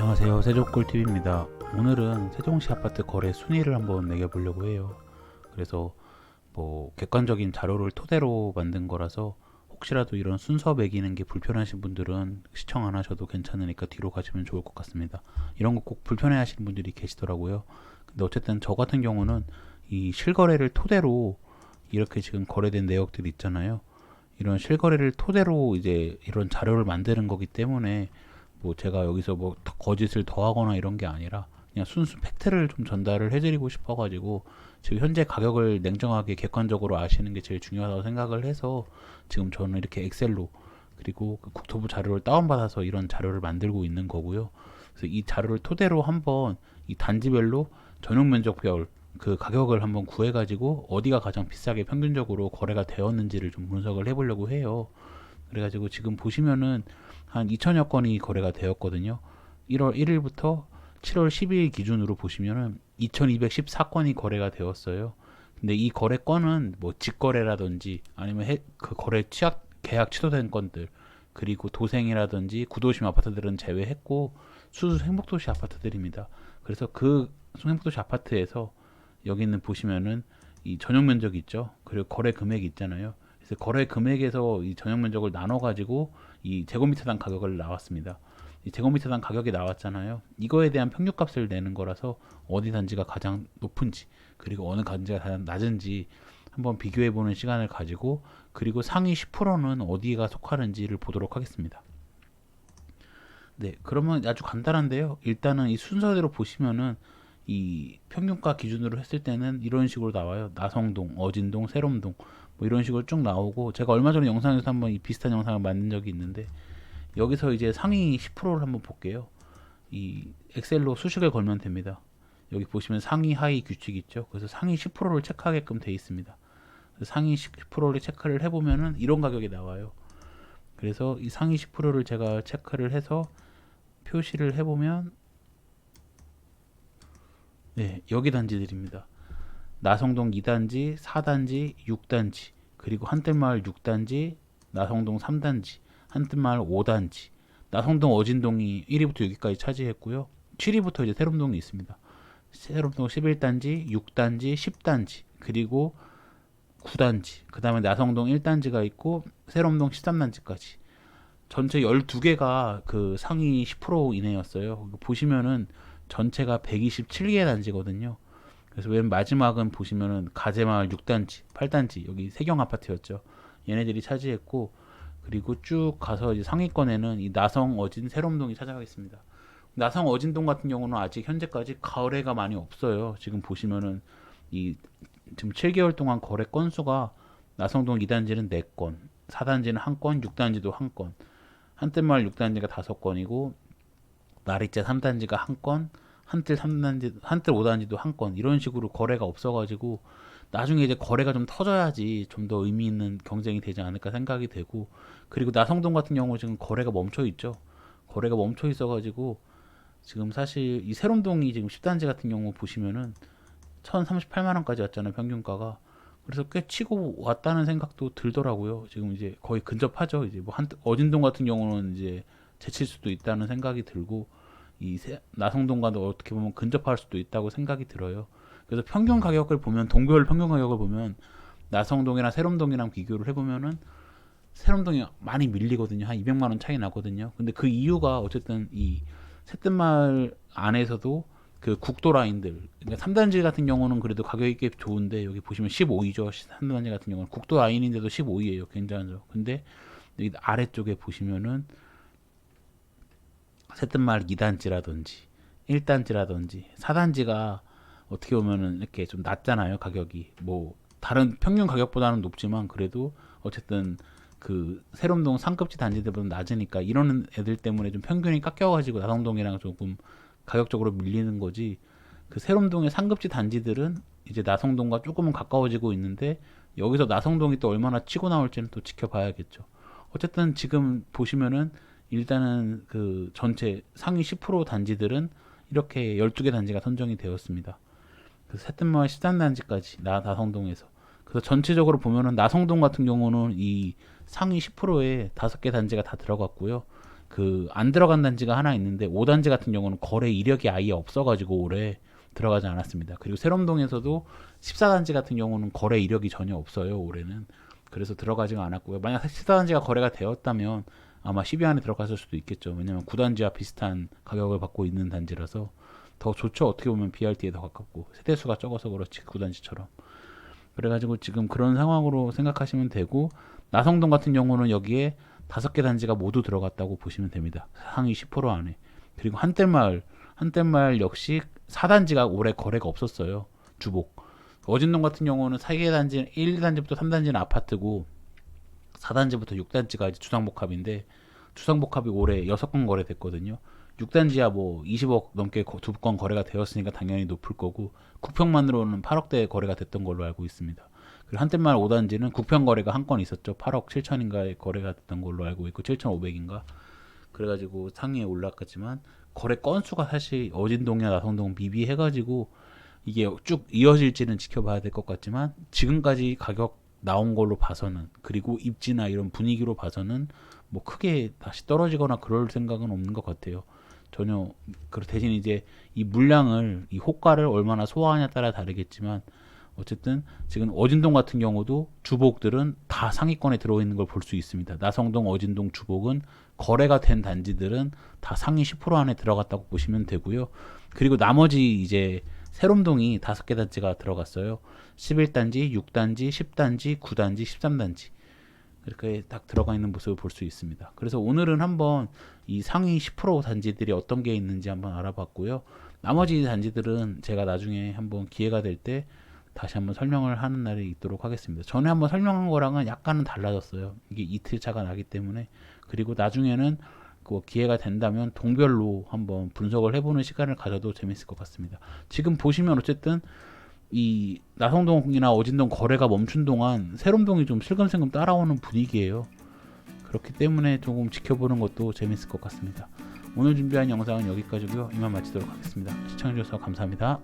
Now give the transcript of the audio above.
안녕하세요. 세종골TV입니다. 오늘은 세종시 아파트 거래 순위를 한번 매겨보려고 해요. 그래서 뭐 객관적인 자료를 토대로 만든 거라서 혹시라도 이런 순서 매기는 게 불편하신 분들은 시청 안 하셔도 괜찮으니까 뒤로 가시면 좋을 것 같습니다. 이런 거 꼭 불편해 하시는 분들이 계시더라고요. 근데 어쨌든 저 같은 경우는 이 실거래를 토대로 이렇게 지금 거래된 내역들이 있잖아요. 이런 실거래를 토대로 이제 이런 자료를 만드는 거기 때문에 뭐 제가 여기서 뭐 더- 거짓을 더하거나 이런 게 아니라 그냥 순수 팩트를 좀 전달을 해드리고 싶어가지고 지금 현재 가격을 냉정하게 객관적으로 아시는 게 제일 중요하다고 생각을 해서 지금 저는 이렇게 엑셀로 그리고 그 국토부 자료를 다운받아서 이런 자료를 만들고 있는 거고요. 그래서 이 자료를 토대로 한번 이 단지별로 전용 면적별 그 가격을 한번 구해가지고 어디가 가장 비싸게 평균적으로 거래가 되었는지를 좀 분석을 해보려고 해요. 그래가지고 지금 보시면은 한 2천여 건이 거래가 되었거든요. 1월 1일부터 7월 12일 기준으로 보시면은 2,214건이 거래가 되었어요. 근데 이 거래 건은 뭐 직거래라든지 아니면 해, 그 거래 취약 계약 취소된 건들 그리고 도생이라든지 구도심 아파트들은 제외했고 수수 행복도시 아파트들입니다. 그래서 그 행복도시 아파트에서 여기는 보시면은 이 전용 면적이 있죠. 그리고 거래 금액이 있잖아요. 그래서 거래 금액에서 이 전용 면적을 나눠 가지고 이 제곱미터당 가격을 나왔습니다. 이 제곱미터당 가격이 나왔잖아요. 이거에 대한 평균값을 내는 거라서 어디 단지가 가장 높은지 그리고 어느 단지가 가장 낮은지 한번 비교해 보는 시간을 가지고 그리고 상위 10%는 어디가 속하는지를 보도록 하겠습니다. 네, 그러면 아주 간단한데요. 일단은 이 순서대로 보시면은 이 평균가 기준으로 했을 때는 이런 식으로 나와요. 나성동, 어진동, 세롬동 뭐 이런 식으로 쭉 나오고 제가 얼마 전에 영상에서 한번 이 비슷한 영상을 만든 적이 있는데 여기서 이제 상위 10%를 한번 볼게요. 이 엑셀로 수식을 걸면 됩니다. 여기 보시면 상위 하위 규칙 있죠. 그래서 상위 10%를 체크하게끔 돼 있습니다. 상위 10%를 체크를 해보면은 이런 가격이 나와요. 그래서 이 상위 10%를 제가 체크를 해서 표시를 해보면 네 여기 단지들입니다. 나성동 2단지, 4단지, 6단지, 그리고 한뜰마을 6단지, 나성동 3단지, 한뜰마을 5단지, 나성동 어진동이 1위부터 6위까지 차지했고요. 7위부터 이제 세롬동이 있습니다. 세롬동 11단지, 6단지, 10단지, 그리고 9단지, 그 다음에 나성동 1단지가 있고, 세롬동 13단지까지. 전체 12개가 그 상위 10% 이내였어요. 보시면은 전체가 127개 단지거든요. 그래서 맨 마지막은 보시면은 가재마을 6단지, 8단지 여기 세경 아파트였죠. 얘네들이 차지했고 그리고 쭉 가서 이제 상위권에는 이 나성 어진 세롬동이 찾아가겠습니다. 나성 어진동 같은 경우는 아직 현재까지 거래가 많이 없어요. 지금 보시면은 이 지금 7개월 동안 거래 건수가 나성동 2단지는 4건, 4단지는 1건, 6단지도 1건, 한뜰마을 6단지가 5건이고 나리자 3단지가 1건, 한뜰 3단지, 한뜰 5단지도 한 건 이런 식으로 거래가 없어가지고 나중에 이제 거래가 좀 터져야지 좀 더 의미 있는 경쟁이 되지 않을까 생각이 되고 그리고 나성동 같은 경우 지금 거래가 멈춰 있죠. 거래가 멈춰 있어가지고 지금 사실 이 세롬동이 지금 10단지 같은 경우 보시면은 1,038만 원까지 왔잖아요 평균가가. 그래서 꽤 치고 왔다는 생각도 들더라고요. 지금 이제 거의 근접하죠. 이제 뭐 한 어진동 같은 경우는 이제 제칠 수도 있다는 생각이 들고 이 세- 나성동과도 어떻게 보면 근접할 수도 있다고 생각이 들어요. 그래서 평균 가격을 보면 동별 평균 가격을 보면 나성동이랑 세롬동이랑 비교를 해보면은 세롬동이 많이 밀리거든요. 한 200만 원 차이 나거든요. 근데 그 이유가 어쨌든 이 새뜸마을 안에서도 그 국도 라인들 그러니까 3단지 같은 경우는 그래도 가격이 꽤 좋은데 여기 보시면 15위죠. 3단지 같은 경우는 국도 라인인데도 15위예요. 굉장하죠. 근데 여기 아래쪽에 보시면은 새뜸마을 2단지라든지 1단지라든지 4단지가 어떻게 보면은 이렇게 좀 낮잖아요 가격이. 뭐 다른 평균 가격보다는 높지만 그래도 어쨌든 그 세롬동 상급지 단지들보다 낮으니까 이런 애들 때문에 좀 평균이 깎여가지고 나성동이랑 조금 가격적으로 밀리는 거지. 그 세롬동의 상급지 단지들은 이제 나성동과 조금은 가까워지고 있는데 여기서 나성동이 또 얼마나 치고 나올지는 또 지켜봐야겠죠. 어쨌든 지금 보시면은 일단은 그 전체 상위 10% 단지들은 이렇게 12개 단지가 선정이 되었습니다. 그 새뜸마을 13단지까지 나 나성동에서 그래서 전체적으로 보면은 나성동 같은 경우는 이 상위 10%에 다섯 개 단지가 다 들어갔고요. 그 안 들어간 단지가 하나 있는데 5단지 같은 경우는 거래 이력이 아예 없어가지고 올해 들어가지 않았습니다. 그리고 세롬동에서도 14단지 같은 경우는 거래 이력이 전혀 없어요. 올해는 그래서 들어가지가 않았고요. 만약 14단지가 거래가 되었다면 아마 10위 안에 들어갔을 수도 있겠죠. 왜냐면 9단지와 비슷한 가격을 받고 있는 단지라서 더 좋죠. 어떻게 보면 BRT에 더 가깝고 세대수가 적어서 그렇지 9단지처럼. 그래가지고 지금 그런 상황으로 생각하시면 되고 나성동 같은 경우는 여기에 다섯 개 단지가 모두 들어갔다고 보시면 됩니다. 상위 10% 안에. 그리고 한때마을 한때마을 역시 4단지가 올해 거래가 없었어요. 주복. 어진동 같은 경우는 4개 단지 1단지부터 3단지는 아파트고 4단지부터 6단지가 이제 주상복합인데 주상복합이 올해 6건 거래됐거든요. 6단지야 뭐 20억 넘게 두 건 거래가 되었으니까 당연히 높을 거고 구평만으로는 8억대 거래가 됐던 걸로 알고 있습니다. 그리고 한때만 5단지는 구평 거래가 한 건 있었죠. 8억 7천인가에 거래가 됐던 걸로 알고 있고 7,500인가. 그래가지고 상위에 올랐겠지만 거래 건수가 사실 어진동이나 나성동 미비해가지고 이게 쭉 이어질지는 지켜봐야 될 것 같지만 지금까지 가격 나온 걸로 봐서는 그리고 입지나 이런 분위기로 봐서는 뭐 크게 다시 떨어지거나 그럴 생각은 없는 것 같아요. 전혀 그 대신 이제 이 물량을 이 호가를 얼마나 소화하냐에 따라 다르겠지만 어쨌든 지금 어진동 같은 경우도 주복들은 다 상위권에 들어 있는 걸 볼 수 있습니다. 나성동, 어진동 주복은 거래가 된 단지들은 다 상위 10% 안에 들어갔다고 보시면 되고요. 그리고 나머지 이제 세롬동이 다섯 개 단지가 들어갔어요. 11단지, 6단지, 10단지, 9단지, 13단지. 이렇게 딱 들어가 있는 모습을 볼 수 있습니다. 그래서 오늘은 한번 이 상위 10% 단지들이 어떤 게 있는지 한번 알아봤고요. 나머지 단지들은 제가 나중에 한번 기회가 될 때 다시 한번 설명을 하는 날이 있도록 하겠습니다. 전에 한번 설명한 거랑은 약간은 달라졌어요. 이게 이틀 차가 나기 때문에 그리고 나중에는 그 기회가 된다면 동별로 한번 분석을 해보는 시간을 가져도 재밌을 것 같습니다. 지금 보시면 어쨌든 이 나성동이나 어진동 거래가 멈춘 동안 세롬동이 좀 슬금슬금 따라오는 분위기예요. 그렇기 때문에 조금 지켜보는 것도 재밌을 것 같습니다. 오늘 준비한 영상은 여기까지고요. 이만 마치도록 하겠습니다. 시청해주셔서 감사합니다.